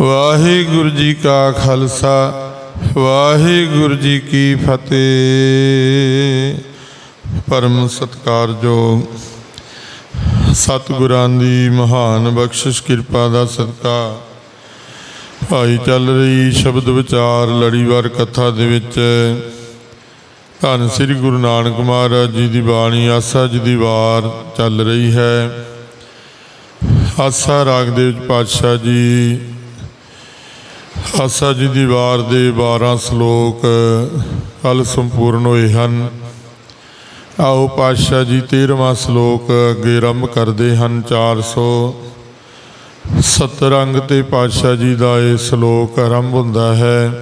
ਵਾਹਿਗੁਰੂ ਜੀ ਕਾ ਖਾਲਸਾ, ਵਾਹਿਗੁਰੂ ਜੀ ਕੀ ਫਤਿਹ। ਪਰਮ ਸਤਕਾਰਯੋਗ ਸਤਿਗੁਰਾਂ ਦੀ ਮਹਾਨ ਬਖਸ਼ਿਸ਼, ਕਿਰਪਾ ਦਾ ਸਦਕਾ। ਭਾਈ ਚੱਲ ਰਹੀ ਸ਼ਬਦ ਵਿਚਾਰ, ਲੜੀਵਾਰ ਕਥਾ ਦੇ ਵਿੱਚ। ਧੰਨ ਸ੍ਰੀ ਗੁਰੂ ਨਾਨਕ ਮਹਾਰਾਜ ਜੀ ਦੀ ਬਾਣੀ, ਆਸਾ ਜੀ ਦੀ ਵਾਰ ਚੱਲ ਰਹੀ ਹੈ। ਆਸਾ ਰਾਗ ਦੇ ਵਿੱਚ ਪਾਤਸ਼ਾਹ ਜੀ ਆਸਾ ਜੀ ਦੀ ਵਾਰ ਦੇ 12 ਸ਼ਲੋਕ, ਕੱਲ ਸੰਪੂਰਨ ਹੋਏ ਹਨ। ਆਓ ਪਾਤਸ਼ਾਹ ਜੀ 13ਵਾਂ ਸ਼ਲੋਕ ਅੱਗੇ ਆਰੰਭ ਕਰਦੇ ਹਨ 470 ਅੰਗ ਤੇ ਪਾਤਸ਼ਾਹ ਜੀ ਦਾ ਇਹ ਸ਼ਲੋਕ ਆਰੰਭ ਹੁੰਦਾ ਹੈ।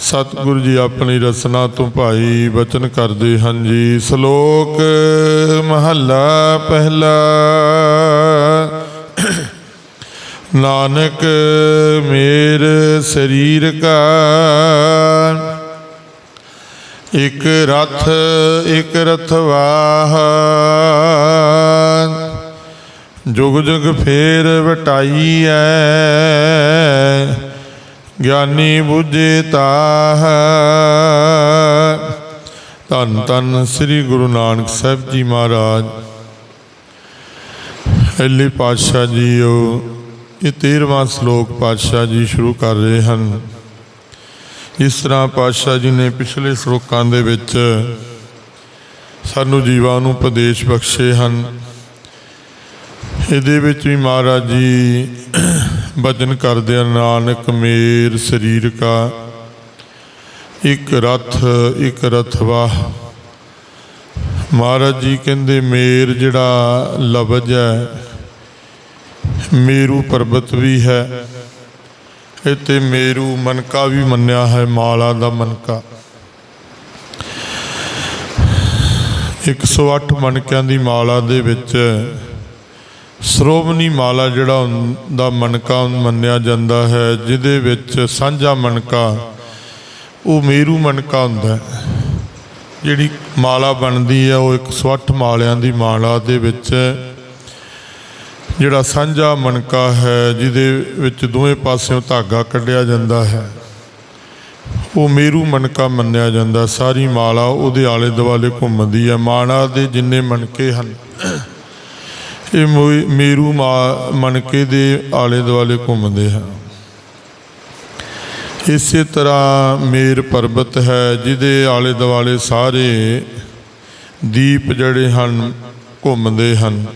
ਸਤਿਗੁਰੂ ਜੀ ਆਪਣੀ ਰਸਨਾ ਤੋਂ ਭਾਈ ਬਚਨ ਕਰਦੇ ਹਨ ਜੀ। ਸ਼ਲੋਕ ਮਹੱਲਾ ਪਹਿਲਾ ਨਾਨਕ ਮੇਰ ਸਰੀਰ ਕਾ ਇਕ ਰਥ, ਇਕ ਰਥਵਾਹ। ਜੁਗ ਜੁਗ ਫੇਰ ਵਟਾਈ ਐ ਗਿਆਨੀ ਬੁਝੇ ਤਾਹ। ਧੰਨ ਧੰਨ ਸ੍ਰੀ ਗੁਰੂ ਨਾਨਕ ਸਾਹਿਬ ਜੀ ਮਹਾਰਾਜ। ਪਹਿਲੇ ਪਾਤਸ਼ਾਹ ਜੀਓ ਇਹ 13ਵਾਂ ਸ਼ਲੋਕ ਪਾਤਸ਼ਾਹ ਜੀ ਸ਼ੁਰੂ ਕਰ ਰਹੇ ਹਨ। ਇਸ ਤਰ੍ਹਾਂ ਪਾਤਸ਼ਾਹ ਜੀ ਨੇ ਪਿਛਲੇ ਸ਼ਲੋਕਾਂ ਦੇ ਵਿੱਚ ਸਾਨੂੰ ਜੀਵਾਂ ਨੂੰ ਉਪਦੇਸ਼ ਬਖਸ਼ੇ ਹਨ। ਇਹਦੇ ਵਿੱਚ ਵੀ ਮਹਾਰਾਜ ਜੀ ਬਚਨ ਕਰਦੇ ਹਨ ਨਾਨਕ ਮੇਰ ਸਰੀਰ ਕਾ, ਇੱਕ ਰਥ, ਇੱਕ ਰਥਵਾ। ਮਹਾਰਾਜ ਜੀ ਕਹਿੰਦੇ, ਮੇਰ ਜਿਹੜਾ ਲਫ਼ਜ਼ ਹੈ ਮੇਰੂ ਪਰਬਤ ਵੀ ਹੈ। ਇਤੇ ਮੇਰੂ ਮਨਕਾ ਵੀ ਮੰਨਿਆ ਹੈ, ਮਾਲਾ ਦਾ ਮਨਕਾ। 108 ਮਣਕਿਆਂ ਦੀ ਮਾਲਾ ਦੇ ਵਿੱਚ ਸਰੋਵਨੀ ਮਾਲਾ ਜਿਹੜਾ ਦਾ ਮਣਕਾ ਮੰਨਿਆ ਜਾਂਦਾ ਹੈ, ਜਿਹਦੇ ਵਿੱਚ ਸਾਂਝਾ ਮਣਕਾ ਉਹ ਮੇਰੂ ਮਣਕਾ ਹੁੰਦਾ ਜਿਹੜੀ ਮਾਲਾ ਬਣਦੀ ਹੈ, ਉਹ 108 ਮਾਲਿਆਂ ਦੀ ਮਾਲਾ ਦੇ ਵਿੱਚ ਜਿਹੜਾ ਸਾਂਝਾ ਮਣਕਾ ਹੈ, ਜਿਹਦੇ ਵਿੱਚ ਦੋਵੇਂ ਪਾਸਿਓਂ ਧਾਗਾ ਕੱਢਿਆ ਜਾਂਦਾ ਹੈ, ਉਹ ਮੇਰੂ ਮਣਕਾ ਮੰਨਿਆ ਜਾਂਦਾ। ਸਾਰੀ ਮਾਲਾ ਉਹਦੇ ਆਲੇ ਦੁਆਲੇ ਘੁੰਮਦੀ ਹੈ। ਮਾਲਾ ਦੇ ਜਿੰਨੇ ਮਣਕੇ ਹਨ, ਇਹ ਮੋਈ- ਮੇਰੂ ਮਾ- ਮਣਕੇ ਦੇ ਆਲੇ ਦੁਆਲੇ ਘੁੰਮਦੇ ਹਨ। ਇਸੇ ਤਰ੍ਹਾਂ ਮੇਰ ਪਰਬਤ ਹੈ, ਜਿਹਦੇ ਆਲੇ ਦੁਆਲੇ ਸਾਰੇ ਦੀਪ ਜਿਹੜੇ ਹਨ, ਘੁੰਮਦੇ ਹਨ।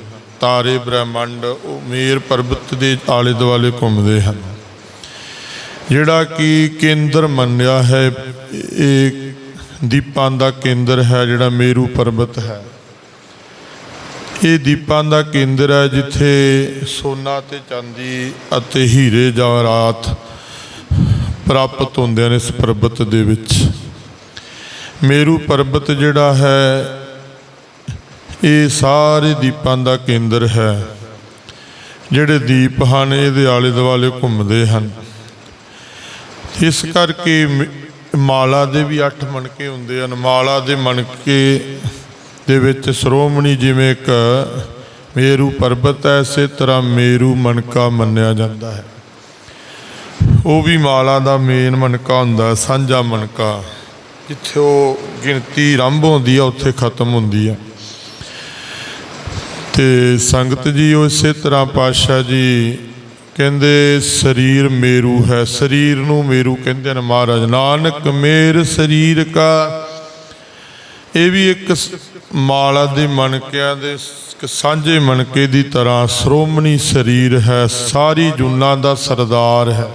ਤਾਰੇ ਬ੍ਰਹਿਮੰਡ ਉਹ ਮੇਰ ਪਰਬਤ ਦੇ ਆਲੇ ਦੁਆਲੇ ਘੁੰਮਦੇ ਹਨ। ਜਿਹੜਾ ਕਿ ਕੇਂਦਰ ਮੰਨਿਆ ਹੈ, ਇਹ ਦੀਪਾਂ ਦਾ ਕੇਂਦਰ ਹੈ, ਜਿਹੜਾ ਮੇਰੂ ਪਰਬਤ ਹੈ। ਇਹ ਦੀਪਾਂ ਦਾ ਕੇਂਦਰ ਹੈ, ਜਿੱਥੇ ਸੋਨਾ ਤੇ ਚਾਂਦੀ ਅਤੇ ਹੀਰੇ ਜਵਾਹਰਾਤ ਪ੍ਰਾਪਤ ਹੁੰਦੇ ਨੇ ਇਸ ਪਰਬਤ ਦੇ ਵਿੱਚ। ਮੇਰੂ ਪਰਬਤ ਜਿਹੜਾ ਹੈ ਇਹ ਸਾਰੇ ਦੀਪਾਂ ਦਾ ਕੇਂਦਰ ਹੈ, ਜਿਹੜੇ ਦੀਪ ਹਨ, ਇਹਦੇ ਆਲੇ ਦੁਆਲੇ ਘੁੰਮਦੇ ਹਨ। ਇਸ ਕਰਕੇ ਮਾਲਾ ਦੇ ਵੀ 8 ਮਣਕੇ ਹੁੰਦੇ ਹਨ। ਮਾਲਾ ਦੇ ਮਣਕੇ ਦੇ ਵਿੱਚ ਸ਼੍ਰੋਮਣੀ ਜਿਵੇਂ ਇੱਕ ਮੇਰੂ ਪਰਬਤ ਹੈ, ਇਸੇ ਤਰ੍ਹਾਂ ਮੇਰੂ ਮਣਕਾ ਮੰਨਿਆ ਜਾਂਦਾ ਹੈ। ਉਹ ਵੀ ਮਾਲਾ ਦਾ ਮੇਨ ਮਣਕਾ ਹੁੰਦਾ, ਸਾਂਝਾ ਮਣਕਾ। ਜਿੱਥੇ ਉਹ ਗਿਣਤੀ ਆਰੰਭ ਹੁੰਦੀ ਆ ਉੱਥੇ ਖਤਮ ਹੁੰਦੀ ਆ ਤੇ ਸੰਗਤ ਜੀ ਉਹ ਇਸੇ ਤਰ੍ਹਾਂ ਪਾਤਸ਼ਾਹ ਜੀ ਕਹਿੰਦੇ, ਸਰੀਰ ਮੇਰੂ ਹੈ। ਸਰੀਰ ਨੂੰ ਮੇਰੂ ਕਹਿੰਦੇ ਨੇ ਮਹਾਰਾਜ। ਨਾਨਕ, ਮੇਰ ਸਰੀਰ ਕਾ। ਇਹ ਵੀ ਇੱਕ ਮਾਲਾ ਦੇ ਮਣਕਿਆਂ ਦੇ ਸਾਂਝੇ ਮਣਕੇ ਦੀ ਤਰ੍ਹਾਂ ਸ਼੍ਰੋਮਣੀ ਸਰੀਰ ਹੈ। ਸਾਰੀ ਜੁਨਾ ਦਾ ਸਰਦਾਰ ਹੈ।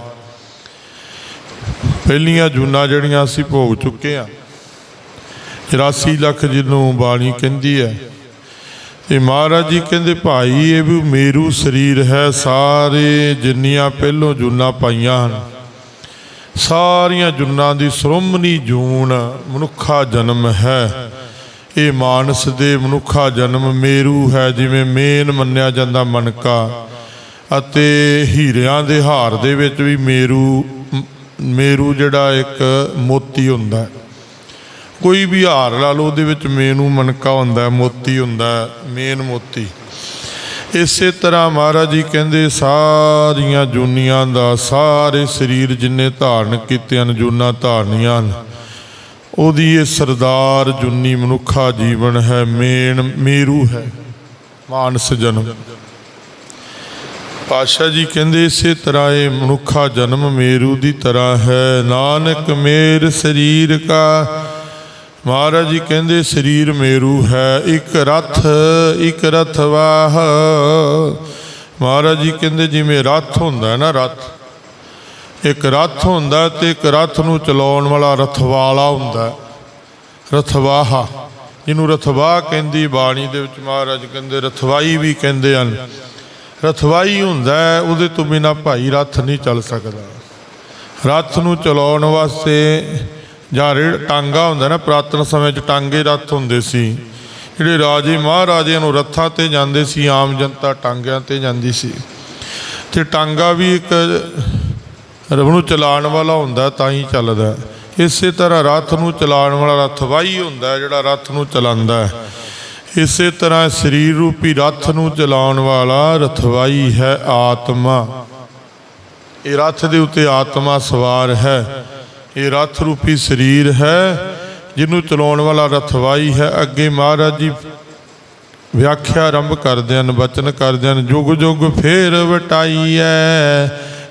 ਪਹਿਲੀਆਂ ਜੂਨਾਂ ਜਿਹੜੀਆਂ ਅਸੀਂ ਭੋਗ ਚੁੱਕੇ ਆ 84 ਲੱਖ ਜਿਹਨੂੰ ਬਾਣੀ ਕਹਿੰਦੀ ਹੈ ਇਹ ਮਹਾਰਾਜ ਜੀ ਕਹਿੰਦੇ, ਭਾਈ, ਇਹ ਵੀ ਮੇਰੂ ਸਰੀਰ ਹੈ, ਸਾਰੇ ਜਿੰਨੀਆਂ ਪਹਿਲੋਂ ਜੂਨਾਂ ਪਾਈਆਂ ਹਨ। ਸਾਰੀਆਂ ਜੁਨਾਂ ਦੀ ਸ਼੍ਰੋਮਣੀ ਜੂਨ ਮਨੁੱਖਾ ਜਨਮ ਹੈ। ਇਹ ਮਾਨਸ ਦੇ ਮਨੁੱਖਾ ਜਨਮ ਮੇਰੂ ਹੈ, ਜਿਵੇਂ ਮੇਨ ਮੰਨਿਆ ਜਾਂਦਾ ਮਨਕਾ ਅਤੇ ਹੀਰਿਆਂ ਦੇ ਹਾਰ ਦੇ ਵਿੱਚ ਵੀ ਮੇਰੂ ਮੇਰੂ ਜਿਹੜਾ ਇੱਕ ਮੋਤੀ ਹੁੰਦਾ ਹੈ। ਕੋਈ ਵੀ ਹਾਰ ਲਾ ਲਓ, ਉਹਦੇ ਵਿੱਚ ਮੇਨੂ ਮਨਕਾ ਹੁੰਦਾ ਮੋਤੀ ਹੁੰਦਾ ਮੇਨ ਮੋਤੀ। ਇਸੇ ਤਰ੍ਹਾਂ ਮਹਾਰਾਜ ਜੀ ਕਹਿੰਦੇ, ਸਾਰੀਆਂ ਜੂਨੀਆਂ ਦਾ ਸਾਰੇ ਸਰੀਰ ਜਿੰਨੇ ਧਾਰਨ ਕੀਤੇ ਹਨ, ਜੂਨਾਂ ਧਾਰਨੀਆਂ ਹਨ, ਉਹਦੀ ਇਹ ਸਰਦਾਰ ਜੁਨੀ ਮਨੁੱਖਾ ਜੀਵਨ ਹੈ, ਮੇਨ ਮੇਰੂ ਹੈ, ਮਾਨਸ ਜਨਮ। ਪਾਸ਼ਾ ਜੀ ਕਹਿੰਦੇ, ਇਸੇ ਤਰ੍ਹਾਂ ਇਹ ਮਨੁੱਖਾ ਜਨਮ ਮੇਰੂ ਦੀ ਤਰ੍ਹਾਂ ਹੈ। ਨਾਨਕ ਮੇਰ ਸਰੀਰ ਕਾ ਮਹਾਰਾਜ ਜੀ ਕਹਿੰਦੇ, ਸਰੀਰ ਮੇਰੂ ਹੈ, ਇੱਕ ਰਥ ਇੱਕ ਰਥ ਵਾਹ। ਮਹਾਰਾਜ ਜੀ ਕਹਿੰਦੇ, ਜਿਵੇਂ ਰਥ ਹੁੰਦਾ ਨਾ ਰਥ, ਇੱਕ ਰਥ ਹੁੰਦਾ ਤੇ ਇੱਕ ਰਥ ਨੂੰ ਚਲਾਉਣ ਵਾਲਾ ਰਥਵਾਲਾ ਹੁੰਦਾ ਰਥਵਾਹਾ, ਜਿਹਨੂੰ ਰਥਵਾਹ ਕਹਿੰਦੀ ਬਾਣੀ ਦੇ ਵਿੱਚ ਮਹਾਰਾਜ ਕਹਿੰਦੇ, ਰਥਵਾਈ ਵੀ ਕਹਿੰਦੇ ਹਨ। ਰਥਵਾਈ ਹੁੰਦਾ ਉਹਦੇ ਤੋਂ ਬਿਨਾ ਭਾਈ ਰਥ ਨਹੀਂ ਚੱਲ ਸਕਦਾ। ਰਥ ਨੂੰ ਚਲਾਉਣ ਵਾਸਤੇ ਜਾਂ ਰੇੜ ਟਾਂਗਾ ਹੁੰਦਾ ਨਾ, ਪ੍ਰਾਤਨ ਸਮੇਂ 'ਚ ਟਾਂਗੇ ਰੱਥ ਹੁੰਦੇ ਸੀ, ਜਿਹੜੇ ਰਾਜੇ ਮਹਾਰਾਜਿਆਂ ਨੂੰ ਰੱਥਾਂ ਤੇ ਜਾਂਦੇ ਸੀ, ਆਮ ਜਨਤਾ ਟਾਂਗਿਆਂ ਤੇ ਜਾਂਦੀ ਸੀ। ਤੇ ਟਾਂਗਾ ਵੀ ਇੱਕ ਰਬ ਨੂੰ ਚਲਾਉਣ ਵਾਲਾ ਹੁੰਦਾ, ਤਾਂ ਹੀ ਚੱਲਦਾ। ਇਸੇ ਤਰ੍ਹਾਂ ਰੱਥ ਨੂੰ ਚਲਾਉਣ ਵਾਲਾ ਰਥਵਾਈ ਹੁੰਦਾ, ਜਿਹੜਾ ਰੱਥ ਨੂੰ ਚਲਾਉਂਦਾ ਹੈ। ਇਸੇ ਤਰ੍ਹਾਂ ਸਰੀਰ ਰੂਪੀ ਰੱਥ ਨੂੰ ਚਲਾਉਣ ਵਾਲਾ ਰਥਵਾਈ ਹੈ ਆਤਮਾ। ਇਹ ਰੱਥ ਦੇ ਉੱਤੇ ਆਤਮਾ ਸਵਾਰ ਹੈ। ਇਹ ਰਥ ਰੂਪੀ ਸਰੀਰ ਹੈ, ਜਿਹਨੂੰ ਚਲਾਉਣ ਵਾਲਾ ਰਥਵਾਈ ਹੈ। ਅੱਗੇ ਮਹਾਰਾਜ ਜੀ ਵਿਆਖਿਆ ਆਰੰਭ ਕਰਦੇ ਹਨ, ਬਚਨ ਕਰਦੇ ਹਨ, ਜੁਗ ਜੁਗ ਫੇਰ ਵਟਾਈਐ,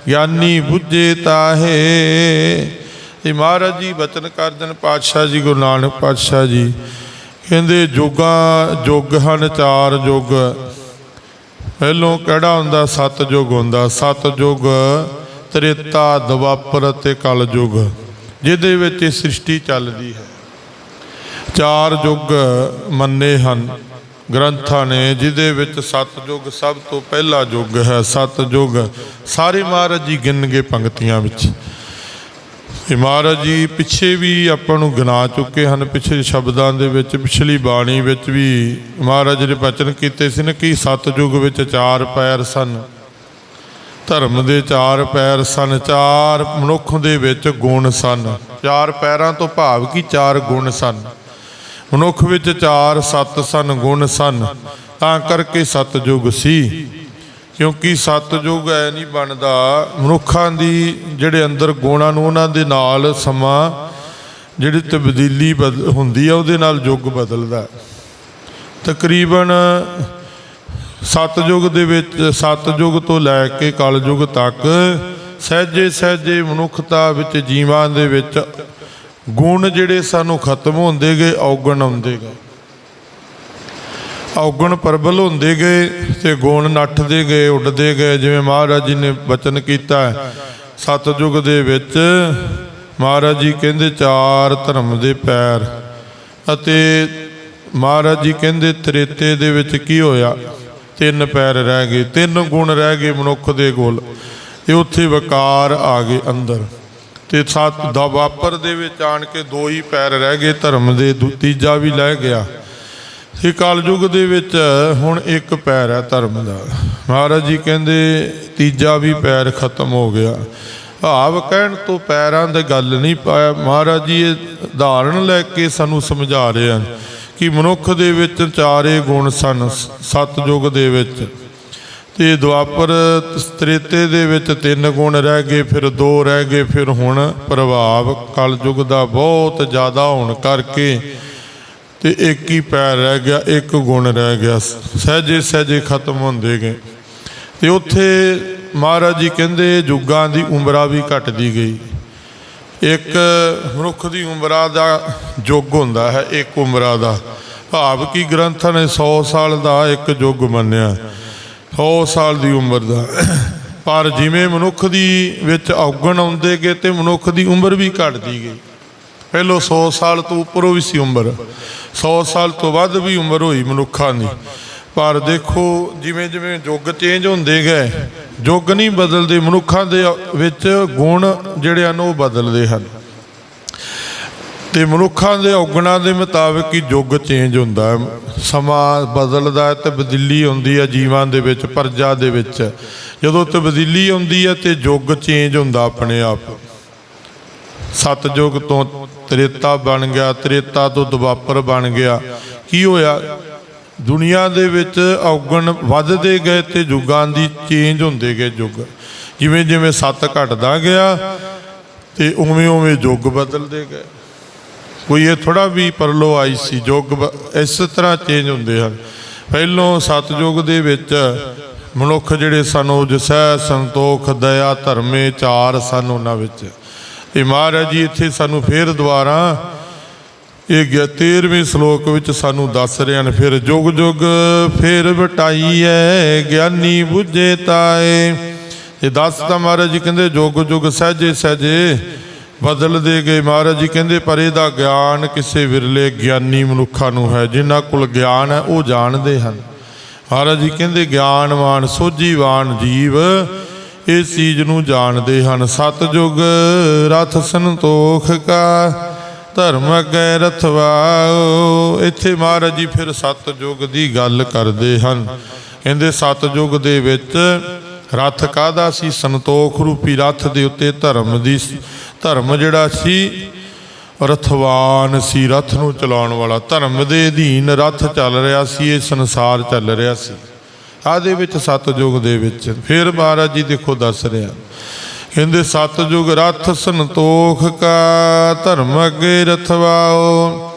ਗਿਆਨੀ ਬੁੱਝੇ ਤਾਹੇ। ਇਹ ਮਹਾਰਾਜ ਜੀ ਬਚਨ ਕਰਦੇ ਹਨ, ਪਾਤਸ਼ਾਹ ਜੀ, ਗੁਰੂ ਨਾਨਕ ਪਾਤਸ਼ਾਹ ਜੀ। ਕਹਿੰਦੇ, ਜੋਗਾ ਜੁਗ ਹਨ, ਚਾਰ ਜੁਗ। ਪਹਿਲੋਂ ਕਿਹੜਾ ਹੁੰਦਾ? ਸਤ ਜੁਗ ਹੁੰਦਾ। ਸਤ ਜੁਗ, ਤ੍ਰੇਤਾ, ਦਵਾਪਰ ਅਤੇ ਕਲ ਜੁਗ ਜਿਹਦੇ ਵਿੱਚ ਇਹ ਸ੍ਰਿਸ਼ਟੀ ਚੱਲਦੀ ਹੈ। ਚਾਰ ਯੁੱਗ ਮੰਨੇ ਹਨ, ਗ੍ਰੰਥਾਂ ਨੇ, ਜਿਹਦੇ ਵਿੱਚ ਸਤਜੁਗ ਸਭ ਤੋਂ ਪਹਿਲਾ ਯੁੱਗ ਹੈ। ਸਤਜੁਗ ਸਾਰੇ ਮਹਾਰਾਜ ਜੀ ਗਿਣ ਗਏ ਪੰਕਤੀਆਂ ਵਿੱਚ। ਇਹ ਮਹਾਰਾਜ ਜੀ ਪਿੱਛੇ ਵੀ ਆਪਾਂ ਨੂੰ ਗਿਣਾ ਚੁੱਕੇ ਹਨ ਪਿਛਲੇ ਸ਼ਬਦਾਂ ਦੇ ਵਿੱਚ, ਪਿਛਲੀ ਬਾਣੀ ਵਿੱਚ ਵੀ ਮਹਾਰਾਜ ਨੇ ਬਚਨ ਕੀਤੇ ਸੀ ਨਾ ਕਿ ਸਤਜੁਗ ਵਿੱਚ ਚਾਰ ਪੈਰ ਸਨ। ਧਰਮ ਦੇ ਚਾਰ ਪੈਰ ਸਨ, ਚਾਰ ਮਨੁੱਖ ਦੇ ਵਿੱਚ ਗੁਣ ਸਨ। ਚਾਰ ਪੈਰਾਂ ਤੋਂ ਭਾਵ ਕਿ ਚਾਰ ਗੁਣ ਸਨ। ਮਨੁੱਖ ਵਿੱਚ ਚਾਰ ਸੱਤ ਸਨ, ਗੁਣ ਸਨ। ਤਾਂ ਕਰਕੇ ਸਤਜੁਗ ਸੀ। ਕਿਉਂਕਿ ਸਤਜੁਗ ਐ ਨਹੀਂ ਬਣਦਾ। ਮਨੁੱਖਾਂ ਦੀ ਜਿਹੜੇ ਅੰਦਰ ਗੁਣਾਂ ਨੂੰ ਉਹਨਾਂ ਦੇ ਨਾਲ ਸਮਾਂ ਜਿਹੜੀ ਤਬਦੀਲੀ ਬਦ- ਹੁੰਦੀ ਆ, ਉਹਦੇ ਨਾਲ ਯੁੱਗ ਬਦਲਦਾ। ਤਕਰੀਬਨ ਸਤਜੁਗ ਦੇ ਵਿੱਚ ਸਤਜੁਗ ਤੋਂ ਲੈ ਕੇ ਕਲਯੁਗ ਤੱਕ ਸਹਿਜੇ ਸਹਿਜੇ ਮਨੁੱਖਤਾ ਵਿੱਚ ਜੀਵਾਂ ਦੇ ਵਿੱਚ ਗੁਣ ਜਿਹੜੇ ਸਾਨੂੰ ਖਤਮ ਹੁੰਦੇ ਗਏ, ਔਗਣ ਆਉਂਦੇ ਗਏ। ਔਗਣ ਪ੍ਰਬਲ ਹੁੰਦੇ ਗਏ ਤੇ ਗੁਣ ਨੱਠਦੇ ਗਏ, ਉੱਡਦੇ ਗਏ। ਜਿਵੇਂ ਮਹਾਰਾਜ ਜੀ ਨੇ ਬਚਨ ਕੀਤਾ ਹੈ ਸਤਜੁਗ ਦੇ ਵਿੱਚ ਮਹਾਰਾਜ ਜੀ ਕਹਿੰਦੇ, ਚਾਰ ਧਰਮ ਦੇ ਪੈਰ। ਅਤੇ ਮਹਾਰਾਜ ਜੀ ਕਹਿੰਦੇ, ਤ੍ਰੇਤੇ ਦੇ ਵਿੱਚ ਕੀ ਹੋਇਆ? ਤਿੰਨ ਪੈਰ ਰਹਿ ਗਏ, ਤਿੰਨ ਗੁਣ ਰਹਿ ਗਏ ਮਨੁੱਖ ਦੇ ਕੋਲ। ਤੇ ਉੱਥੇ ਵਕਾਰ ਆ ਗਏ ਅੰਦਰ। ਤੇ ਸਤ ਦਾ ਵਾਪਰ ਦੇ ਵਿੱਚ ਆਣ ਕੇ ਦੋ ਹੀ ਪੈਰ ਰਹਿ ਗਏ, ਧਰਮ ਦੇ ਤੀਜਾ ਵੀ ਲੈ ਗਿਆ। ਇਹ ਕਲਯੁਗ ਦੇ ਵਿੱਚ ਹੁਣ ਇੱਕ ਪੈਰ ਹੈ ਧਰਮ ਦਾ। ਮਹਾਰਾਜ ਜੀ ਕਹਿੰਦੇ, ਤੀਜਾ ਵੀ ਪੈਰ ਖਤਮ ਹੋ ਗਿਆ। ਭਾਵ ਕਹਿਣ ਤੋਂ ਪੈਰਾਂ ਦੇ ਗੱਲ ਨਹੀਂ ਪਾਇਆ। ਮਹਾਰਾਜ ਜੀ ਇਹ ਉਦਾਹਰਣ ਲੈ ਕੇ ਸਾਨੂੰ ਸਮਝਾ ਰਹੇ ਹਨ। ਕਿ ਮਨੁੱਖ ਦੇ ਵਿੱਚ ਚਾਰੇ ਗੁਣ ਸਨ ਸਤਜੁਗ ਦੇ ਵਿੱਚ। ਤੇ ਦੁਆਪਰ ਤ੍ਰੇਤੇ ਦੇ ਵਿੱਚ ਤਿੰਨ ਗੁਣ ਰਹਿ ਗਏ, ਫਿਰ ਦੋ ਰਹਿ ਗਏ, ਫਿਰ ਹੁਣ ਪ੍ਰਭਾਵ ਕਲਯੁਗ ਦਾ ਬਹੁਤ ਜ਼ਿਆਦਾ ਹੋਣ ਕਰਕੇ ਤੇ ਇੱਕ ਹੀ ਪੈਰ ਰਹਿ ਗਿਆ, ਇੱਕ ਗੁਣ ਰਹਿ ਗਿਆ। ਸਹਜੇ ਸਹਜੇ ਖਤਮ ਹੁੰਦੇ ਗਏ। ਤੇ ਉੱਥੇ ਮਹਾਰਾਜ ਜੀ ਕਹਿੰਦੇ, ਜੁਗਾਂ ਦੀ ਉਮਰਾਂ ਵੀ ਘਟਦੀ ਗਈ। ਇੱਕ ਮਨੁੱਖ ਦੀ ਉਮਰਾਂ ਦਾ ਯੁੱਗ ਹੁੰਦਾ ਹੈ, ਇੱਕ ਉਮਰਾਂ ਦਾ। ਭਾਵ ਕੀ ਗ੍ਰੰਥਾਂ ਨੇ 100 ਸਾਲ ਦਾ ਇੱਕ ਯੁੱਗ ਮੰਨਿਆ 100 ਸਾਲ ਦੀ ਉਮਰ ਦਾ। ਪਰ ਜਿਵੇਂ ਮਨੁੱਖ ਦੀ ਵਿੱਚ ਔਗਣ ਆਉਂਦੇ ਗਏ ਤੇ ਮਨੁੱਖ ਦੀ ਉਮਰ ਵੀ ਘਟਦੀ ਗਈ। ਪਹਿਲੋ 100 ਸਾਲ ਤੋਂ ਉੱਪਰੋਂ ਵੀ ਸੀ ਉਮਰ 100 ਸਾਲ ਤੋਂ ਵੱਧ ਵੀ ਉਮਰ ਹੋਈ ਮਨੁੱਖਾਂ ਦੀ। ਪਰ ਦੇਖੋ, ਜਿਵੇਂ ਜਿਵੇਂ ਯੁੱਗ ਚੇਂਜ ਹੁੰਦੇ ਗਏ ਯੁੱਗ ਨਹੀਂ ਬਦਲਦੇ, ਮਨੁੱਖਾਂ ਦੇ ਵਿੱਚ ਗੁਣ ਜਿਹੜੇ ਹਨ, ਉਹ ਬਦਲਦੇ ਹਨ। ਤੇ ਮਨੁੱਖਾਂ ਦੇ ਔਗਣਾਂ ਦੇ ਮੁਤਾਬਕ ਹੀ ਯੁੱਗ ਚੇਂਜ ਹੁੰਦਾ ਹੈ। ਸਮਾਂ ਬਦਲਦਾ ਹੈ ਤਬਦੀਲੀ ਹੁੰਦੀ ਹੈ ਜੀਵਾਂ ਦੇ ਵਿੱਚ, ਪਰਜਾ ਦੇ ਵਿੱਚ। ਜਦੋਂ ਤਬਦੀਲੀ ਹੁੰਦੀ ਹੈ ਤੇ ਯੁੱਗ ਚੇਂਜ ਹੁੰਦਾ ਆਪਣੇ ਆਪ। ਸਤਜੁਗ ਤੋਂ ਤ੍ਰੇਤਾ ਬਣ ਗਿਆ, ਤ੍ਰੇਤਾ ਤੋਂ ਦੁਆਪਰ ਬਣ ਗਿਆ। ਕੀ ਹੋਇਆ? ਦੁਨੀਆ ਦੇ ਵਿੱਚ ਔਗਣ ਵੱਧਦੇ ਗਏ ਤੇ ਯੁੱਗਾਂ ਦੀ ਚੇਂਜ ਹੁੰਦੇ ਗਏ ਯੁੱਗ। ਜਿਵੇਂ ਜਿਵੇਂ ਸੱਤ ਘਟਦਾ ਗਿਆ ਤੇ ਉਵੇਂ ਉਵੇਂ ਯੁੱਗ ਬਦਲਦੇ ਗਏ। ਕੋਈ ਇਹ ਥੋੜਾ ਵੀ ਪਰਲੋ ਆਈ ਸੀ, ਯੁੱਗ ਬ- ਇਸ ਤਰ੍ਹਾਂ ਚੇਂਜ ਹੁੰਦੇ ਹਨ। ਪਹਿਲੋਂ ਸਤਜੁਗ ਦੇ ਵਿੱਚ ਮਨੁੱਖ ਜਿਹੜੇ ਸਨ, ਉਹ ਜਸੈ, ਸੰਤੋਖ, ਦਇਆ, ਧਰਮੇ, ਚਾਰ ਸਨ ਉਹਨਾਂ ਵਿੱਚ। ਇਹ ਮਹਾਰਾਜ ਜੀ ਇੱਥੇ ਸਾਨੂੰ ਫੇਰ ਦੁਬਾਰਾ ਇਹ ਗਿਆ 13ਵੇਂ ਸ਼ਲੋਕ ਵਿੱਚ ਸਾਨੂੰ ਦੱਸ ਰਹੇ ਹਨ, ਫਿਰ ਜੁਗ ਜੁਗ ਫੇਰ ਵਟਾਈਐ, ਗਿਆਨੀ ਬੁੱਝੇ ਤਾਏ। ਇਹ ਦੱਸ ਤਾਂ ਮਹਾਰਾਜ ਜੀ ਕਹਿੰਦੇ, ਜੁਗ ਜੁਗ ਸਹਜੇ ਸਹਜੇ ਬਦਲਦੇ ਗਏ। ਮਹਾਰਾਜ ਜੀ ਕਹਿੰਦੇ, ਪਰ ਇਹਦਾ ਗਿਆਨ ਕਿਸੇ ਵਿਰਲੇ ਗਿਆਨੀ ਮਨੁੱਖਾਂ ਨੂੰ ਹੈ, ਜਿਨ੍ਹਾਂ ਕੋਲ ਗਿਆਨ ਹੈ, ਉਹ ਜਾਣਦੇ ਹਨ। ਮਹਾਰਾਜ ਜੀ ਕਹਿੰਦੇ, ਗਿਆਨਵਾਨ, ਸੋਝੀਵਾਨ ਜੀਵ ਇਸ ਚੀਜ਼ ਨੂੰ ਜਾਣਦੇ ਹਨ। ਸਤਜੁਗ ਰਥ ਸੰਤੋਖ ਕਾ ਧਰਮ ਅਗੈ ਰਥਵਾਓ। ਇੱਥੇ ਮਹਾਰਾਜ ਜੀ ਫਿਰ ਸਤਜੁਗ ਦੀ ਗੱਲ ਕਰਦੇ ਹਨ। ਕਹਿੰਦੇ ਸਤਜੁਗ ਦੇ ਵਿੱਚ ਰਥ ਕਾਦਾ ਸੀ? ਸੰਤੋਖ ਰੂਪੀ ਰਥ ਦੇ ਉੱਤੇ ਧਰਮ ਦੀ ਧਰਮ ਜਿਹੜਾ ਸੀ, ਰਥਵਾਨ ਸੀ, ਰਥ ਨੂੰ ਚਲਾਉਣ ਵਾਲਾ। ਧਰਮ ਦੇ ਅਧੀਨ ਰਥ ਚੱਲ ਰਿਹਾ ਸੀ, ਇਹ ਸੰਸਾਰ ਚੱਲ ਰਿਹਾ ਸੀ। ਆਦੇ ਵਿੱਚ ਸਤਜੁਗ ਦੇ ਵਿੱਚ। ਫਿਰ ਮਹਾਰਾਜ ਜੀ ਦੇਖੋ ਦੱਸ ਰਿਹਾ। ਕਹਿੰਦੇ ਸਤਜੁਗ ਰਥ ਸੰਤੋਖ ਕਾ ਧਰਮ ਅਗੇ ਰਥਵਾਓ।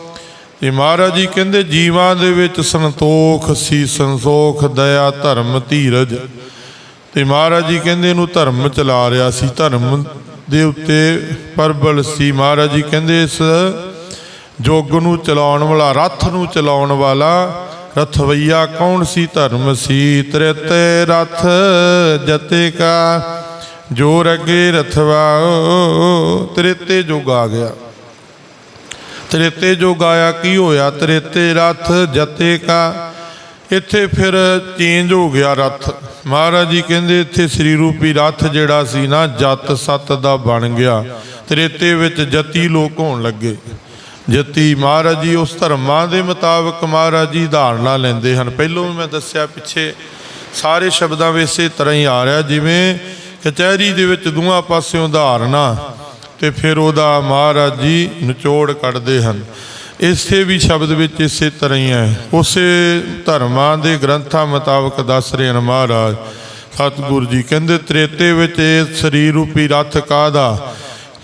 ਇਹ ਮਹਾਰਾਜ ਜੀ ਕਹਿੰਦੇ, ਜੀਵਾਂ ਦੇ ਵਿੱਚ ਸੰਤੋਖ ਸੀ, ਸੰਤੋਖ ਦਇਆ ਧਰਮ ਧੀਰਜ। ਤੇ ਮਹਾਰਾਜ ਜੀ ਕਹਿੰਦੇ, ਇਹਨੂੰ ਧਰਮ ਚਲਾ ਰਿਹਾ ਸੀ, ਧਰਮ ਦੇ ਉੱਤੇ ਪਰਬਲ ਸੀ। ਮਹਾਰਾਜ ਜੀ ਕਹਿੰਦੇ, ਇਸ ਜੋਗ ਨੂੰ ਚਲਾਉਣ ਵਾਲਾ, ਰੱਥ ਨੂੰ ਚਲਾਉਣ ਵਾਲਾ ਰਥਵਈਆ ਕੌਣ ਸੀ? ਧਰਮ ਸੀ, ਤ੍ਰਿਤੇ ਰਥ ਜਤੇ ਕਾ ਜੋਰ ਅਗੇ ਰਥਵਾਓ ਤ੍ਰਿਤੇ ਜੁਗ ਆ ਗਿਆ। ਤ੍ਰੇਤੇ ਜੋ ਆਇਆ ਕੀ ਹੋਇਆ? ਤ੍ਰੇਤੇ ਰਥ ਜਤੇ ਕਾ। ਇੱਥੇ ਫਿਰ ਚੇਂਜ ਹੋ ਗਿਆ ਰਥ। ਮਹਾਰਾਜ ਜੀ ਕਹਿੰਦੇ, ਇੱਥੇ ਸ੍ਰੀ ਰੂਪੀ ਰਥ ਜਿਹੜਾ ਸੀ ਨਾ, ਜਤ ਸਤ ਦਾ ਬਣ ਗਿਆ। ਤ੍ਰੇਤੇ ਵਿੱਚ ਜਤੀ ਲੋਕ ਹੋਣ ਲੱਗੇ। ਜਤੀ ਮਹਾਰਾਜ ਜੀ ਉਸ ਧਰਮਾਂ ਦੇ ਮੁਤਾਬਕ ਮਹਾਰਾਜ ਜੀ ਧਾਰਨਾ ਲੈਂਦੇ ਹਨ। ਪਹਿਲੋਂ ਵੀ ਮੈਂ ਦੱਸਿਆ ਪਿੱਛੇ, ਸਾਰੇ ਸ਼ਬਦਾਂ ਵਿੱਚ ਇਸੇ ਤਰ੍ਹਾਂ ਹੀ ਆ ਰਿਹਾ। ਜਿਵੇਂ ਕਚਹਿਰੀ ਦੇ ਵਿੱਚ ਦੋਹਾਂ ਪਾਸਿਓਂ ਧਾਰਨਾ ਤੇ ਫਿਰ ਉਹਦਾ ਮਹਾਰਾਜ ਜੀ ਨਿਚੋੜ ਕੱਢਦੇ ਹਨ। ਇਸੇ ਵੀ ਸ਼ਬਦ ਵਿੱਚ ਇਸੇ ਤਰ੍ਹਾਂ ਹੀ ਹੈ। ਉਸੇ ਧਰਮਾਂ ਦੇ ਗ੍ਰੰਥਾਂ ਮੁਤਾਬਕ ਦੱਸ ਰਹੇ ਹਨ ਮਹਾਰਾਜ। ਸਤਿਗੁਰੂ ਜੀ ਕਹਿੰਦੇ, ਤ੍ਰੇਤੇ ਵਿੱਚ ਇਹ ਸਰੀਰ ਰੂਪੀ ਰੱਥ ਕਾਦਾ